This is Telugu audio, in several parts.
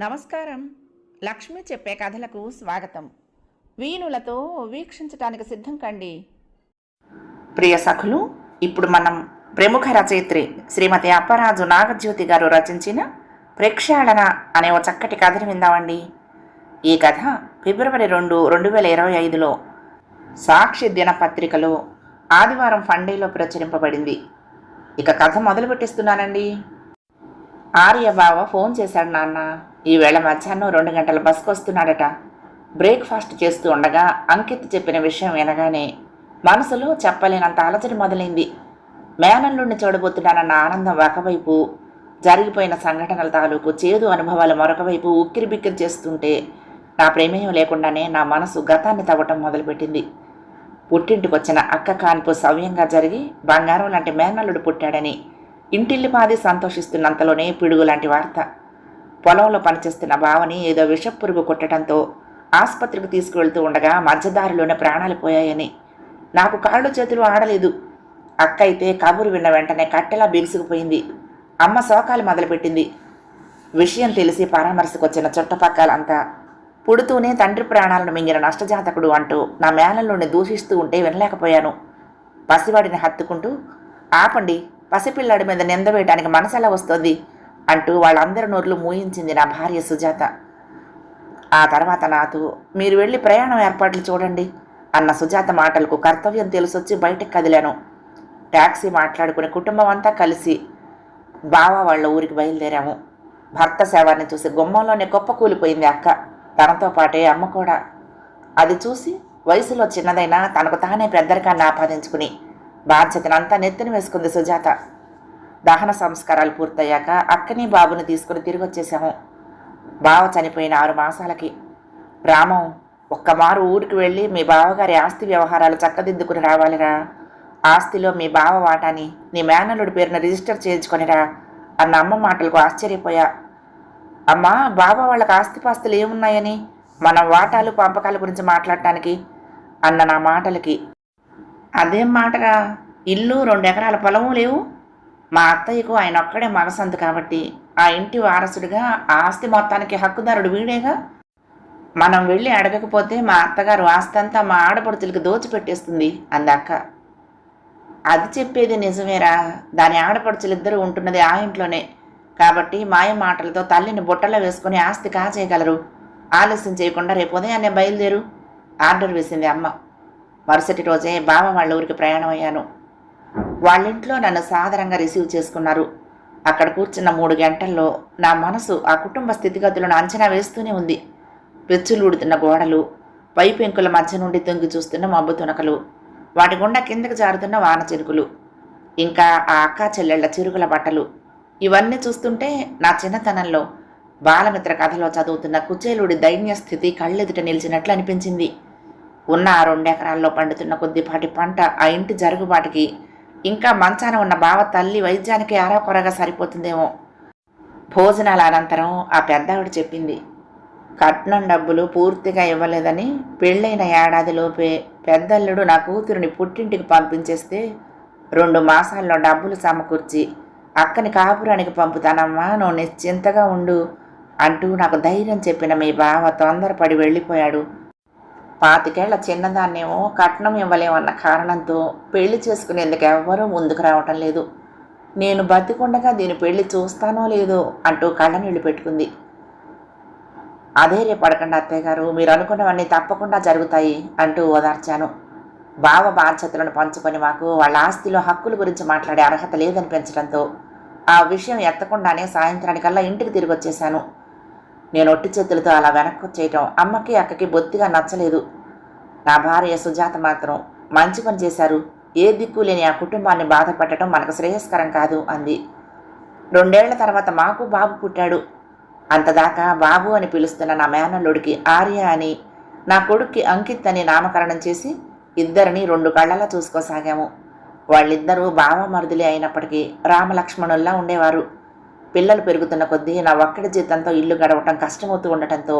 నమస్కారం. లక్ష్మి చెప్పే కథలకు స్వాగతం. వీణులతో వీక్షించటానికి సిద్ధం కండి. ప్రియ సఖులు ఇప్పుడు మనం ప్రముఖ రచయిత్రి శ్రీమతి అప్పరాజు నాగజ్యోతి గారు రచించిన ప్రేక్షాళన అనే ఓ చక్కటి కథను విందామండి. ఈ కథ ఫిబ్రవరి రెండు రెండు వేల ఇరవై ఐదులో సాక్షి దినపత్రికలో ఆదివారం ఫండేలో ప్రచురింపబడింది. ఇక కథ మొదలు పెట్టిస్తున్నానండి ఆర్య బావ ఫోన్ చేశాడు నాన్న. ఈవేళ మధ్యాహ్నం రెండు గంటల బస్కు వస్తున్నాడట. బ్రేక్ఫాస్ట్ చేస్తూ ఉండగా అంకిత్ చెప్పిన విషయం వినగానే మనసులో చెప్పలేనంత అలజడి మొదలైంది. మేనల్లుండి చూడబోతున్నానన్న ఆనందం ఒకవైపు జరిగిపోయిన సంఘటనల తాలూకు చేదు అనుభవాలు మరొకవైపు ఉక్కిరి బిక్కిరి చేస్తుంటే నా ప్రమేయం లేకుండానే నా మనసు గతాన్ని తవ్వటం మొదలుపెట్టింది. పుట్టింటికొచ్చిన అక్క కాన్పు సవ్యంగా జరిగి బంగారం లాంటి మేనల్లుడు పుట్టాడని ఇంటిల్లిపాది సంతోషిస్తున్నంతలోనే పిడుగు లాంటి వార్త. పొలంలో పనిచేస్తున్న బావని ఏదో విషపురుగు కొట్టడంతో ఆసుపత్రికి తీసుకువెళ్తూ ఉండగా మధ్యదారిలోనే ప్రాణాలు పోయాయని. నాకు కాళ్ళు చేతులు ఆడలేదు. అక్క అయితే కబురు విన్న వెంటనే కట్టెలా బిగుసుకుపోయింది. అమ్మ శోకాలు మొదలుపెట్టింది. విషయం తెలిసి పరామర్శకొచ్చిన చుట్టపక్కలంతా పుడుతూనే తండ్రి ప్రాణాలను మింగిన నష్టజాతకుడు అంటూ నా మేనల్లోని దూషిస్తూ ఉంటే వినలేకపోయాను. పసివాడిని హత్తుకుంటూ ఆపండి పసిపిల్లాడి మీద నింద వేయడానికి మనసెలా వస్తుంది? అంటూ వాళ్ళందరి నోర్లు మూయించింది నా భార్య సుజాత. ఆ తర్వాత నాతో మీరు వెళ్ళి ప్రయాణం ఏర్పాట్లు చూడండి అన్న సుజాత మాటలకు కర్తవ్యం తెలిసొచ్చి బయటకు కదిలాను. ట్యాక్సీ మాట్లాడుకుని కుటుంబం అంతా కలిసి బావ వాళ్ళ ఊరికి బయలుదేరాము. భర్త సేవాన్ని చూసి గుమ్మంలోనే గొప్ప కూలిపోయింది అక్క. తనతో పాటే అమ్మ కూడా. అది చూసి వయసులో చిన్నదైనా తనకు తానే పెద్దరికాన్ని ఆపాదించుకుని బాధ్యతనంతా నెత్తిన వేసుకుంది సుజాత. దహన సంస్కారాలు పూర్తయ్యాక అక్కని బాబుని తీసుకుని తిరిగి వచ్చేసాము బావ చనిపోయిన ఆరు మాసాలకి. రామం ఒక్కమారు ఊరికి వెళ్ళి మీ బావగారి ఆస్తి వ్యవహారాలు చక్కదిద్దుకుని రావాలిరా. ఆస్తిలో మీ బావ వాటాని నీ మేనల్లుడి పేరున రిజిస్టర్ చేయించుకొనిరా అన్న అమ్మ మాటలకు ఆశ్చర్యపోయా. అమ్మా బావ వాళ్ళకి ఆస్తిపాస్తులు ఏమున్నాయని? మనం వాటాలు పంపకాల గురించి మాట్లాడటానికి? అన్న నా మాటలకి అదేం మాటరా ఇల్లు రెండు ఎకరాల పొలము లేవు. మా అత్తయ్యకు ఆయన ఒక్కడే మగసంతు కాబట్టి ఆ ఇంటి వారసుడిగా ఆస్తి మొత్తానికి హక్కుదారుడు వీడేగా. మనం వెళ్ళి అడగకపోతే మా అత్తగారు ఆస్తి అంతా మా ఆడపడుచులకి దోచిపెట్టేస్తుంది అందక్క అది చెప్పేది నిజమేరా దాని ఆడపడుచులిద్దరూ ఉంటున్నది ఆ ఇంట్లోనే. కాబట్టి మాయ మాటలతో తల్లిని బుట్టలో వేసుకుని ఆస్తి కాజేయగలరు. ఆలస్యం చేయకుండా రేపు ఉదయాన్నే బయలుదేరు. ఆర్డర్ వేసింది అమ్మ. మరుసటి రోజే బావ వాళ్ళ ఊరికి ప్రయాణం అయ్యాను వాళ్ళింట్లో నన్ను సాదరంగా రిసీవ్ చేసుకున్నారు. అక్కడ కూర్చున్న మూడు గంటల్లో నా మనసు ఆ కుటుంబ స్థితిగతులను అంచనా వేస్తూనే ఉంది. పెచ్చులుడుతున్న గోడలు పైపెంకుల మధ్య నుండి తొంగి చూస్తున్న మబ్బు తునకలు వాటి గుండా కిందకు జారుతున్న వాన చిరుకులు ఇంకా ఆ అక్కా చెల్లెళ్ళ చిరుగుల బట్టలు. ఇవన్నీ చూస్తుంటే నా చిన్నతనంలో బాలమిత్ర కథలో చదువుతున్న కుచేలుడి దైన్య స్థితి కళ్ళెదుట నిలిచినట్లు అనిపించింది. ఉన్న ఆ రెండెకరాల్లో పండుతున్న కొద్దిపాటి పంట ఆ ఇంటి జరుగుబాటుకి. ఇంకా మంచాన ఉన్న బావ తల్లి వైద్యానికి ఆరాకొరగా సరిపోతుందేమో. భోజనాల అనంతరం ఆ పెద్దావిడ చెప్పింది కట్నం డబ్బులు పూర్తిగా ఇవ్వలేదని పెళ్ళైన ఏడాదిలోపే పెద్దల్లుడు నా కూతురిని పుట్టింటికి పంపించేస్తే రెండు మాసాల్లో డబ్బులు సమకూర్చి అక్కని కాపురానికి పంపుతానమ్మా నువ్వు నిశ్చింతగా ఉండు అంటూ నాకు ధైర్యం చెప్పిన మీ బావ తొందరపడి వెళ్ళిపోయాడు. పాతికేళ్ళ చిన్నదాన్నేమో కట్నం ఇవ్వలేమన్న కారణంతో పెళ్ళి చేసుకునేందుకు ఎవ్వరూ ముందుకు రావటం లేదు. నేను బతికుండగా దీని పెళ్ళి చూస్తానో లేదో అంటూ కళ్ళనీళ్ళు పెట్టుకుంది. అధైర్యపడకండి అత్తయ్య గారు మీరు అనుకున్నవన్నీ తప్పకుండా జరుగుతాయి అంటూ ఓదార్చాను. భావ బాధ్యతలను పంచుకొని మాకు వాళ్ళ ఆస్తిలో హక్కుల గురించి మాట్లాడే అర్హత లేదనిపించడంతో ఆ విషయం ఎత్తకుండానే సాయంత్రానికల్లా ఇంటికి తిరిగి వచ్చేశాను నేను ఒట్టి చేతులతో అలా వెనక్కు వచ్చేయటం అమ్మకి అక్కకి బొత్తిగా నచ్చలేదు. నా భార్య సుజాత మాత్రం మంచి పని చేశారు. ఏ దిక్కు లేని ఆ కుటుంబాన్ని బాధపెట్టడం మనకు శ్రేయస్కరం కాదు అంది. రెండేళ్ళ తర్వాత మాకు బాబు పుట్టాడు. అంతదాకా బాబు అని పిలుస్తున్న నా మేనల్లుడికి ఆర్య అని నా కొడుక్కి అంకిత్ అని నామకరణం చేసి ఇద్దరిని రెండు కళ్ళలా చూసుకోసాగాము. వాళ్ళిద్దరూ బావ మరుదులే అయినప్పటికీ రామలక్ష్మణుల్లా ఉండేవారు. పిల్లలు పెరుగుతున్న కొద్దీ నా ఒక్కడి జీతంతో ఇల్లు గడవటం కష్టమవుతూ ఉండటంతో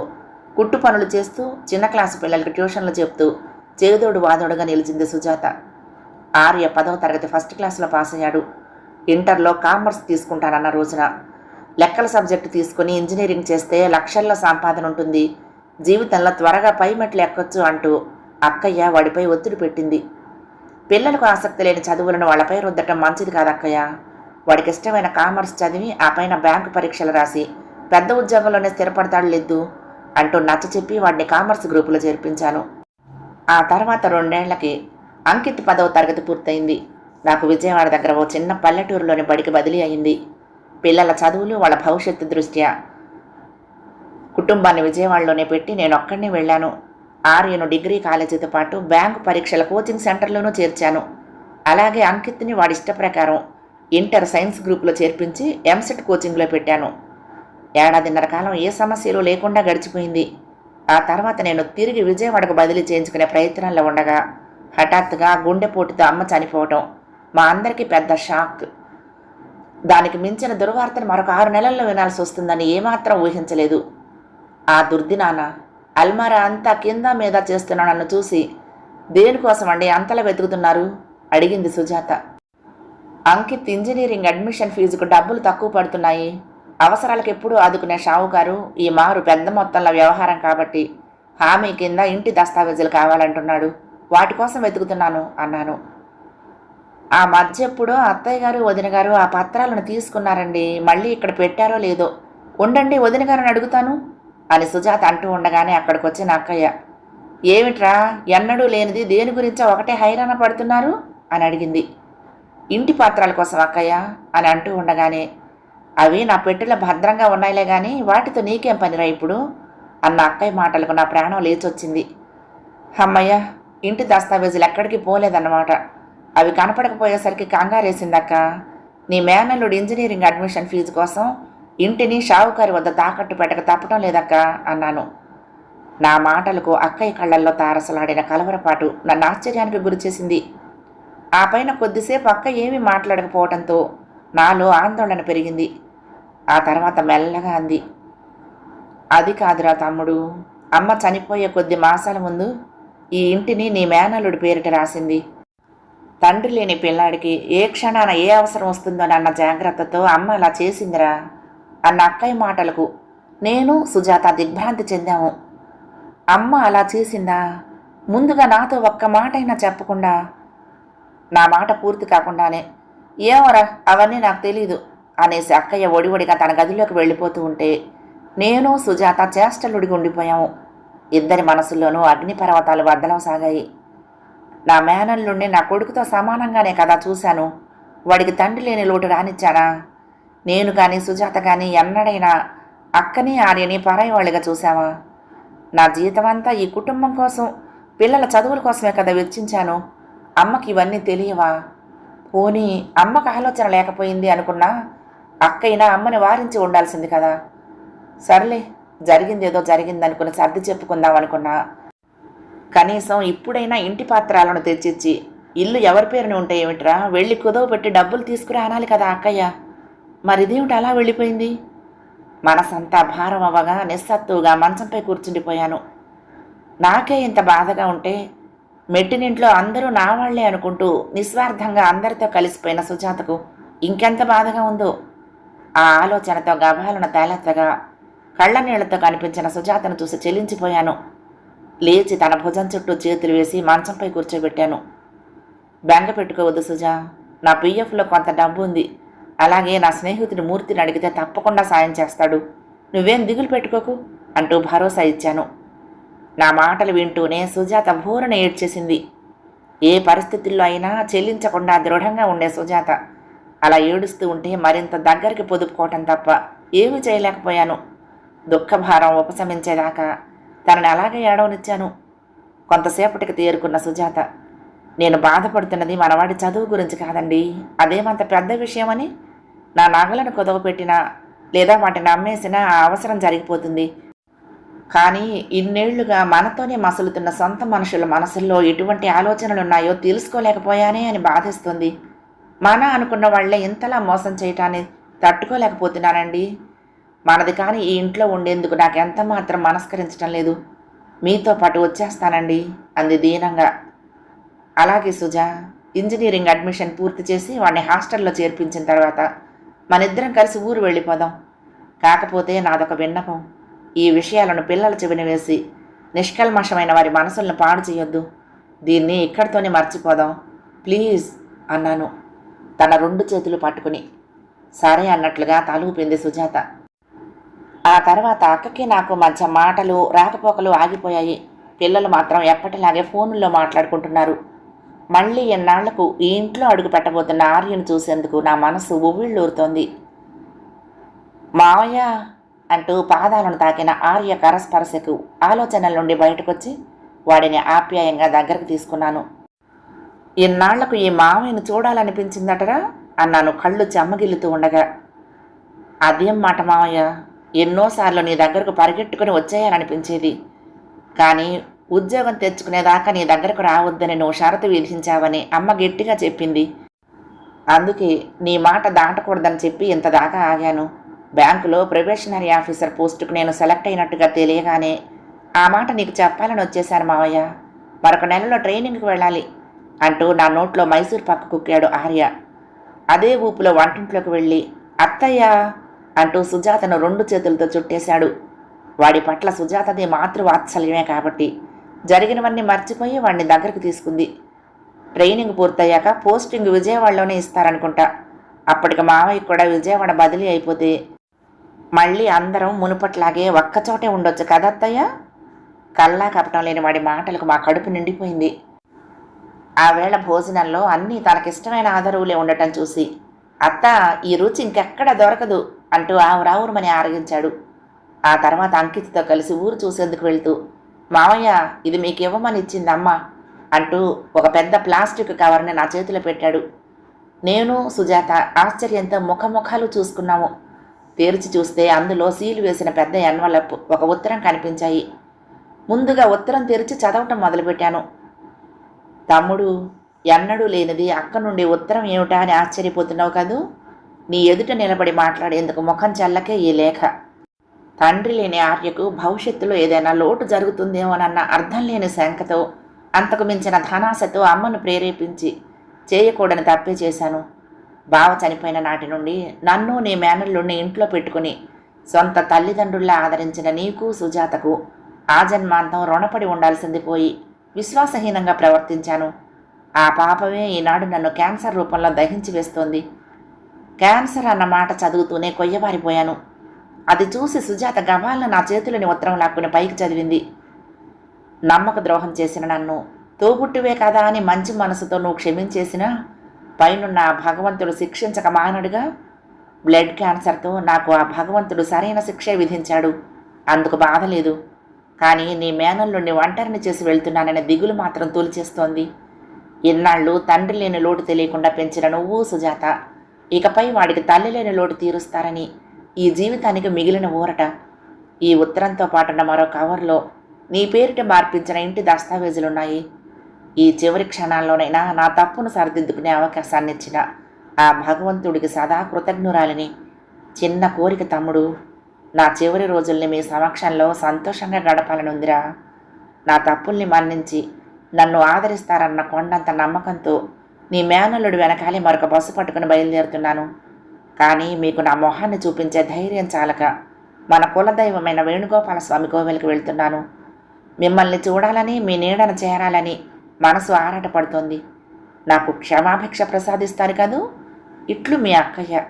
కుట్టు పనులు చేస్తూ చిన్న క్లాసు పిల్లలకి ట్యూషన్లు చెప్తూ చేదోడు వాదోడుగా నిలిచింది సుజాత. ఆర్య పదవ తరగతి ఫస్ట్ క్లాసులో పాస్ అయ్యాడు. ఇంటర్లో కామర్స్ తీసుకుంటానన్న రోజున. లెక్కల సబ్జెక్టు తీసుకుని ఇంజనీరింగ్ చేస్తే లక్షల్లో సంపాదన ఉంటుంది. జీవితంలో త్వరగా పై మెట్లు ఎక్కొచ్చు అంటూ అక్కయ్య వాడిపై ఒత్తిడి పెట్టింది. పిల్లలకు ఆసక్తి లేని చదువులను వాళ్ళపై రుద్దటం మంచిది కాదక్కయ్య. వాడికి ఇష్టమైన కామర్స్ చదివి ఆ పైన బ్యాంకు పరీక్షలు రాసి పెద్ద ఉద్యోగంలోనే స్థిరపడతాడు లేదు అంటూ నచ్చ చెప్పి వాడిని కామర్స్ గ్రూపులో చేర్పించాను. ఆ తర్వాత రెండేళ్ళకి అంకిత్ పదవ తరగతి పూర్తయింది. నాకు విజయవాడ దగ్గర ఓ చిన్న పల్లెటూరులోని బడికి బదిలీ అయింది. పిల్లల చదువులు వాళ్ళ భవిష్యత్తు దృష్ట్యా కుటుంబాన్ని విజయవాడలోనే పెట్టి నేను ఒక్కడినే వెళ్ళాను. ఆర్యను డిగ్రీ కాలేజీతో పాటు బ్యాంకు పరీక్షల కోచింగ్ సెంటర్లోనూ చేర్చాను. అలాగే అంకిత్ని వాడి ఇష్ట ప్రకారం ఇంటర్ సైన్స్ గ్రూప్లో చేర్పించి ఎంసెట్ కోచింగ్లో పెట్టాను. ఏడాదిన్నర కాలం ఏ సమస్యలు లేకుండా గడిచిపోయింది. ఆ తర్వాత నేను తిరిగి విజయవాడకు బదిలీ చేయించుకునే ప్రయత్నంలో ఉండగా హఠాత్తుగా గుండెపోటుతో అమ్మ చనిపోవటం. మా అందరికీ పెద్ద షాక్. దానికి మించిన దుర్వార్తను మరొక ఆరు నెలల్లో వినాల్సి వస్తుందని ఏమాత్రం ఊహించలేదు. ఆ దుర్దినాన అల్మారా అంతా కింద మీద చేస్తున్న నన్ను చూసి దేనికోసం అండి అంతలా వెతుకుతున్నారు? అడిగింది సుజాత. అంకిత్ ఇంజనీరింగ్ అడ్మిషన్ ఫీజుకు డబ్బులు తక్కువ పడుతున్నాయి. అవసరాలకు ఎప్పుడూ ఆదుకునే షావుకారు ఈ మారు పెద్ద మొత్తంలో వ్యవహారం కాబట్టి హామీ కింద ఇంటి దస్తావేజులు కావాలంటున్నాడు. వాటి కోసం వెతుకుతున్నాను అన్నాను. ఆ మధ్య ఎప్పుడో అత్తయ్య గారు వదిన గారు ఆ పత్రాలను తీసుకున్నారండి. మళ్ళీ ఇక్కడ పెట్టారో లేదో. ఉండండి వదిన గారిని అడుగుతాను అని సుజాత అంటూ ఉండగానే అక్కడికి వచ్చిన అక్కయ్య. ఏమిట్రా ఎన్నడూ లేనిది దేని గురించో ఒకటే హైరాణ పడుతున్నారు? అని అడిగింది. ఇంటి పాత్రల కోసం అక్కయ్య అని అంటూ ఉండగానే అవి నా పెట్టెలో భద్రంగా ఉన్నాయిలే కానీ వాటితో నీకేం పనిరా ఇప్పుడు? అన్న అక్కయ్య మాటలకు నా ప్రాణం లేచొచ్చింది. అమ్మయ్య ఇంటి దస్తావేజులు ఎక్కడికి పోలేదన్నమాట. అవి కనపడకపోయేసరికి కంగారేసిందక్క. నీ మేనల్లుడు ఇంజనీరింగ్ అడ్మిషన్ ఫీజు కోసం ఇంటిని షావుకారి వద్ద తాకట్టు పెట్టక తప్పటం లేదక్క అన్నాను. నా మాటలకు అక్కయ్య కళ్ళల్లో తారసలాడిన కలవరపాటు నన్ను ఆశ్చర్యానికి గురిచేసింది. ఆ పైన కొద్దిసేపు అక్క ఏమీ మాట్లాడకపోవడంతో నాలో ఆందోళన పెరిగింది. ఆ తర్వాత మెల్లగా అంది. అది కాదురా తమ్ముడు అమ్మ చనిపోయే కొద్ది మాసాల ముందు ఈ ఇంటిని నీ మేనల్లుడి పేరిట రాసింది. తండ్రి లేని పిల్లాడికి ఏ క్షణాన ఏ అవసరం వస్తుందోనన్న జాగ్రత్తతో అమ్మ అలా చేసిందిరా అన్న అక్కయ్య మాటలకు నేను సుజాత దిగ్భ్రాంతి చెందాము. అమ్మ అలా చేసిందా? ముందుగా నాతో ఒక్క మాటైనా చెప్పకుండా నా మాట పూర్తి కాకుండానే ఏమోరా అవన్నీ నాకు తెలీదు అనేసి అక్కయ్య ఒడివడిగా తన గదిలోకి వెళ్ళిపోతూ ఉంటే నేను సుజాత చేష్టలుడిగి ఉండిపోయాము. ఇద్దరి మనసుల్లోనూ అగ్నిపర్వతాలు వద్దలవసాగాయి నా మేనల్లుండి నా కొడుకుతో సమానంగానే కదా చూశాను. వాడికి తండ్రి లేని లోటు రానిచ్చానా నేను కానీ సుజాత కానీ ఎన్నడైనా అక్కని ఆర్యని పరాయి చూశావా నా జీతమంతా ఈ కుటుంబం కోసం పిల్లల చదువుల కోసమే కదా వెచ్చించాను. అమ్మకి ఇవన్నీ తెలియవా? పోనీ అమ్మకు ఆలోచన లేకపోయింది అనుకున్నా అక్కయినా అమ్మని వారించి ఉండాల్సింది కదా. సర్లే జరిగిందేదో జరిగింది అనుకుని సర్ది చెప్పుకుందాం అనుకున్నా. కనీసం ఇప్పుడైనా ఇంటి పాత్రాలను తెచ్చిచ్చి ఇల్లు ఎవరి పేరుని ఉంటే ఏమిట్రా? వెళ్ళి కుదవ పెట్టి డబ్బులు తీసుకురా అనాలి కదా అక్కయ్య. మరిదేమిటి అలా వెళ్ళిపోయింది? మనసంతా భారం అవ్వగా నిస్సత్తువుగా మంచంపై కూర్చుండిపోయాను. నాకే ఇంత బాధగా ఉంటే మెట్టినింట్లో అందరూ నా వాళ్ళే అనుకుంటూ నిస్వార్థంగా అందరితో కలిసిపోయిన సుజాతకు ఇంకెంత బాధగా ఉందో. ఆ ఆలోచనతో గభాలను తేలెత్తగా కళ్ళ నీళ్ళతో కనిపించిన సుజాతను చూసి చెల్లించిపోయాను లేచి తన భుజం చుట్టూ చేతులు వేసి మంచంపై కూర్చోబెట్టాను. బెంగ పెట్టుకోవద్దు సుజా నా పిఎఫ్లో కొంత డబ్బు ఉంది. అలాగే నా స్నేహితుడి మూర్తిని అడిగితే తప్పకుండా సాయం చేస్తాడు. నువ్వేం దిగులు పెట్టుకోకు అంటూ భరోసా ఇచ్చాను. నా మాటలు వింటూనే సుజాత భూరణ ఏడ్చేసింది. ఏ పరిస్థితుల్లో అయినా చెల్లించకుండా దృఢంగా ఉండే సుజాత. అలా ఏడుస్తూ ఉంటే మరింత దగ్గరికి పొదుపుకోవటం తప్ప ఏమీ చేయలేకపోయాను. దుఃఖభారం ఉపశమించేదాకా తనని అలాగే ఏడవనిచ్చాను. కొంతసేపటికి తేరుకున్న సుజాత నేను బాధపడుతున్నది మనవాడి చదువు గురించి కాదండి. అదేమంత పెద్ద విషయమని? నా నగలను కుదవ పెట్టినా లేదా వాటిని అమ్మేసినా ఆ అవసరం జరిగిపోతుంది. కానీ ఇన్నేళ్ళుగా మనతోనే మసులుతున్న సొంత మనుషుల మనసుల్లో ఎటువంటి ఆలోచనలు ఉన్నాయో తెలుసుకోలేకపోయానే అని బాధిస్తుంది. మన అనుకున్న వాళ్ళే ఇంతలా మోసం చేయటాన్ని తట్టుకోలేకపోతున్నానండి. మనది కానీ ఈ ఇంట్లో ఉండేందుకు నాకు ఎంత మాత్రం మనస్కరించడం లేదు. మీతో పాటు వచ్చేస్తానండి అంది దీనంగా. అలాగే సుజా ఇంజనీరింగ్ అడ్మిషన్ పూర్తి చేసి వాడిని హాస్టల్లో చేర్పించిన తర్వాత మనిద్దరం కలిసి ఊరు వెళ్ళిపోదాం. కాకపోతే నాదొక విన్నపం. ఈ విషయాలను పిల్లల చెవిన వేసి నిష్కల్మషమైన వారి మనసులను పాడు చేయొద్దు. దీన్ని ఇక్కడితోనే మర్చిపోదాం. ప్లీజ్ అన్నాను. తన రెండు చేతులు పట్టుకుని. సరే అన్నట్లుగా తలూపింది సుజాత. ఆ తర్వాత అక్కకి నాకు మధ్య మాటలు రాకపోకలు ఆగిపోయాయి. పిల్లలు మాత్రం ఎప్పటిలాగే ఫోనుల్లో మాట్లాడుకుంటున్నారు. మళ్ళీ ఎన్నాళ్ళకు ఈ ఇంట్లో అడుగు పెట్టబోతున్న ఆర్యను చూసేందుకు నా మనసు ఉవ్విళ్ళూరుతోంది. మావయ్య! అంటూ పాదాలను తాకిన ఆర్య కరస్పరశకు ఆలోచనల నుండి బయటకొచ్చి వాడిని ఆప్యాయంగా దగ్గరకు తీసుకున్నాను. ఇన్నాళ్ళకు ఈ మావయ్యను చూడాలనిపించిందటరా? అన్నాను కళ్ళు చెమ్మగిల్లుతూ ఉండగా. అదేం మాట మావయ్య ఎన్నోసార్లు నీ దగ్గరకు పరిగెట్టుకుని వచ్చేయాలనిపించేది. కానీ ఉద్యోగం తెచ్చుకునేదాకా నీ దగ్గరకు రావద్దని నువ్వు షరతు విధించావని అమ్మ గట్టిగా చెప్పింది. అందుకే నీ మాట దాటకూడదని చెప్పి ఇంత దాకా ఆగాను. బ్యాంకులో ప్రొబేషనరీ ఆఫీసర్ పోస్టుకు నేను సెలెక్ట్ అయినట్టుగా తెలియగానే ఆ మాట నీకు చెప్పాలని వచ్చేశాను మావయ్య. మరొక నెలలో ట్రైనింగ్కి వెళ్ళాలి అంటూ నా నోట్లో మైసూర్ పక్క కుక్కాడు ఆర్య. అదే ఊపులో వంటింట్లోకి వెళ్ళి అత్తయ్య అంటూ సుజాతను రెండు చేతులతో చుట్టేశాడు. వాడి పట్ల సుజాతది మాతృవాత్సల్యమే కాబట్టి జరిగినవన్నీ మర్చిపోయి వాడిని దగ్గరకు తీసుకుంది. ట్రైనింగ్ పూర్తయ్యాక పోస్టింగ్ విజయవాడలోనే ఇస్తారనుకుంటా. అప్పటికి మావయ్య కూడా విజయవాడ బదిలీ అయిపోతే మళ్ళీ అందరం మునుపట్లాగే ఒక్కచోటే ఉండొచ్చు కదా అత్తయ్య కల్లా కపటం లేని వాడి మాటలకు మా కడుపు నిండిపోయింది. ఆ వేళ భోజనంలో అన్నీ తనకిష్టమైన ఆదరువులే ఉండటం చూసి అత్త ఈ రుచి ఇంకెక్కడ దొరకదు అంటూ ఆవురావురమని ఆరగించాడు. ఆ తర్వాత అంకిత్తో కలిసి ఊరు చూసేందుకు వెళ్తూ మావయ్య ఇది మీకు ఇవ్వమని ఇచ్చిందమ్మ అంటూ ఒక పెద్ద ప్లాస్టిక్ కవర్ని నా చేతిలో పెట్టాడు. నేను సుజాత ఆశ్చర్యంతో ముఖముఖాలు చూసుకున్నాము. తెరిచి చూస్తే అందులో సీలు వేసిన పెద్ద ఎన్వలప్ ఒక ఉత్తరం కనిపించాయి. ముందుగా ఉత్తరం తెరిచి చదవటం మొదలుపెట్టాను. తమ్ముడు ఎన్నడూ లేనిది అక్క నుండి ఉత్తరం ఏమిటా అని ఆశ్చర్యపోతున్నావు కదూ? నీ ఎదుట నిలబడి మాట్లాడేందుకు ముఖం చల్లకే ఈ లేఖ. తండ్రి లేని ఆర్యకు భవిష్యత్తులో ఏదైనా లోటు జరుగుతుందేమోనన్న అర్థం లేని శంకతో అంతకు మించిన ధనాశతో అమ్మను ప్రేరేపించి చేయకూడని తప్పే చేశాను. బావ చనిపోయిన నాటి నుండి నన్ను నీ మేనల్లుని ఇంట్లో పెట్టుకుని సొంత తల్లిదండ్రుల్లా ఆదరించిన నీకు సుజాతకు ఆ జన్మాంతం రుణపడి ఉండాల్సింది పోయి విశ్వాసహీనంగా ప్రవర్తించాను. ఆ పాపమే ఈనాడు నన్ను క్యాన్సర్ రూపంలో దహించి వేస్తోంది. క్యాన్సర్ అన్న మాట చదువుతూనే కొయ్యబారిపోయాను. అది చూసి సుజాత గవాలను నా చేతులని ఉత్తరం లాక్కుని పైకి చదివింది. నమ్మక ద్రోహం చేసిన నన్ను తోబుట్టువే కదా అని మంచి మనసుతో నువ్వు క్షమించేసినా పైనున్న భగవంతుడు శిక్షించక మానడుగా? బ్లడ్ క్యాన్సర్తో నాకు ఆ భగవంతుడు సరైన శిక్షే విధించాడు. అందుకు బాధ లేదు. కానీ నీ మేనల్లుండి ఒంటరిని చేసి వెళ్తున్నాననే దిగులు మాత్రం తొలిచేస్తోంది. ఇన్నాళ్ళు తండ్రి లేని లోటు తెలియకుండా పెంచిన నువ్వు సుజాత. ఇకపై వాడికి తల్లి లేని లోటు తీరుస్తారని ఈ జీవితానికి మిగిలిన ఊరట. ఈ ఉత్తరంతో పాటున్న మరో కవర్లో నీ పేరిట మార్పించిన ఇంటి దస్తావేజులున్నాయి. ఈ చివరి క్షణాల్లోనైనా నా తప్పును సరిదిద్దుకునే అవకాశాన్ని ఇచ్చిన ఆ భగవంతుడికి సదా కృతజ్ఞురాలిని. చిన్న కోరిక తమ్ముడు నా చివరి రోజుల్ని మీ సమక్షంలో సంతోషంగా గడపాలనుందిరా. నా తప్పుల్ని మన్నించి నన్ను ఆదరిస్తారన్న కొండంత నమ్మకంతో నీ మేనల్లుడు వెనకాలే మరొక బస్సు పట్టుకుని బయలుదేరుతున్నాను. కానీ మీకు నా మొహాన్ని చూపించే ధైర్యం చాలక మన కులదైవమైన వేణుగోపాల స్వామి కోవెలకు వెళ్తున్నాను. మిమ్మల్ని చూడాలని మీ నీడను చేరాలని మనసు ఆరాటపడుతోంది నాకు క్షమాభిక్ష ప్రసాదిస్తారు కదూ? ఇట్లు మీ అక్కయ్య.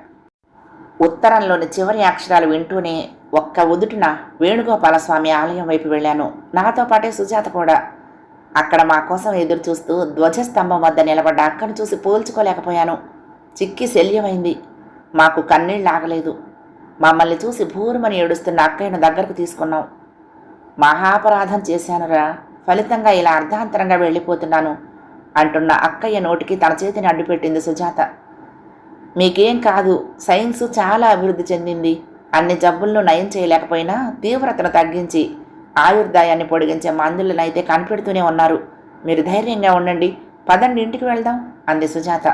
ఉత్తరంలోని చివరి అక్షరాలు వింటూనే ఒక్క ఉదుటున వేణుగోపాల స్వామి ఆలయం వైపు వెళ్ళాను. నాతో పాటే సుజాత కూడా. అక్కడ మా కోసం ఎదురు చూస్తూ ధ్వజస్తంభం వద్ద నిలబడ్డ అక్కను చూసి పోల్చుకోలేకపోయాను. చిక్కి శల్యమైంది. మాకు కన్నీళ్ళు ఆగలేదు. మమ్మల్ని చూసి భూరుమని ఏడుస్తున్న అక్కయ్యను దగ్గరకు తీసుకున్నాం. మహాపరాధం చేశానురా. ఫలితంగా ఇలా అర్ధాంతరంగా వెళ్ళిపోతున్నాను అంటున్న అక్కయ్య నోటికి తన చేతిని అడ్డుపెట్టింది సుజాత. మీకేం కాదు సైన్స్ చాలా అభివృద్ధి చెందింది. అన్ని జబ్బులను నయం చేయలేకపోయినా తీవ్రతను తగ్గించి ఆయుర్దాయాన్ని పొడిగించే మందులనైతే కనిపెడుతూనే ఉన్నారు. మీరు ధైర్యంగా ఉండండి. పదండి ఇంటికి వెళ్దాం అంది సుజాత.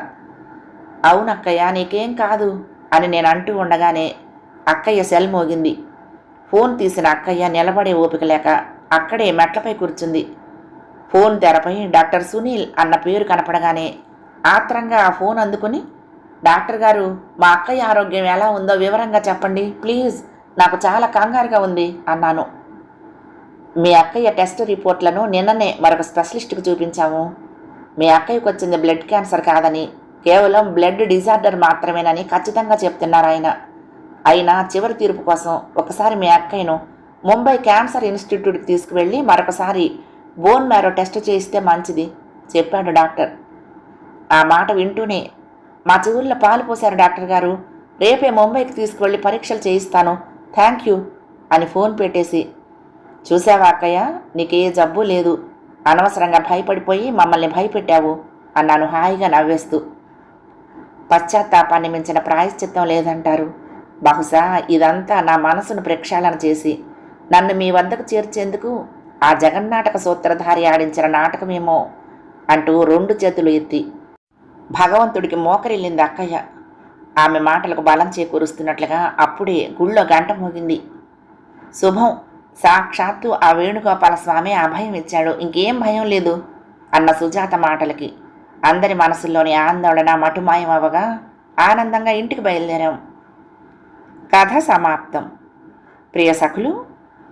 అవునక్కయ్య నీకేం కాదు అని నేను అంటూ ఉండగానే అక్కయ్య సెల్ మోగింది. ఫోన్ తీసిన అక్కయ్య నిలబడే ఓపిక లేక అక్కడే మెట్లపై కూర్చుంది. ఫోన్ తెరపై డాక్టర్ సునీల్ అన్న పేరు కనపడగానే ఆత్రంగా ఆ ఫోన్ అందుకుని డాక్టర్ గారు మా అక్కయ్య ఆరోగ్యం ఎలా ఉందో వివరంగా చెప్పండి ప్లీజ్. నాకు చాలా కంగారుగా ఉంది అన్నాను. మీ అక్కయ్య టెస్ట్ రిపోర్ట్లను నిన్ననే మరొక స్పెషలిస్ట్కి చూపించాము. మీ అక్కయ్యకు వచ్చింది బ్లడ్ క్యాన్సర్ కాదని కేవలం బ్లడ్ డిజార్డర్ మాత్రమేనని ఖచ్చితంగా చెప్తున్నారు ఆయన. అయినా చివరి తీర్పు కోసం ఒకసారి మీ అక్కయ్యను ముంబై క్యాన్సర్ ఇన్స్టిట్యూట్కి తీసుకువెళ్ళి మరొకసారి బోన్ మ్యారో టెస్ట్ చేయిస్తే మంచిది చెప్పాడు డాక్టర్. ఆ మాట వింటూనే మా చెవుల్లో పాలు పోశారు డాక్టర్ గారు. రేపే ముంబైకి తీసుకువెళ్ళి పరీక్షలు చేయిస్తాను. థ్యాంక్ యూ అని ఫోన్ పెట్టేసి చూసావా అక్కయ్య నీకే జబ్బు లేదు. అనవసరంగా భయపడిపోయి మమ్మల్ని భయపెట్టావు అన్నాను హాయిగా నవ్వేస్తూ. పశ్చాత్తాపాన్ని మించిన ప్రాయశ్చిత్తం లేదంటారు. బహుశా ఇదంతా నా మనసును ప్రక్షాళన చేసి నన్ను మీ వద్దకు చేర్చేందుకు ఆ జగన్నాటక సూత్రధారి ఆడించిన నాటకమేమో అంటూ రెండు చేతులు ఎత్తి భగవంతుడికి మోకరిల్లింది అక్కయ్య. ఆమె మాటలకు బలం చేకూరుస్తున్నట్లుగా అప్పుడే గుళ్ళో గంట మోగింది. శుభం సాక్షాత్తు ఆ వేణుగోపాల స్వామి అభయం ఇచ్చాడు. ఇంకేం భయం లేదు అన్న సుజాత మాటలకి. అందరి మనసుల్లోని ఆందోళన మటుమాయం అవ్వగా ఆనందంగా ఇంటికి బయలుదేరాం. కథ సమాప్తం. ప్రియ సఖులు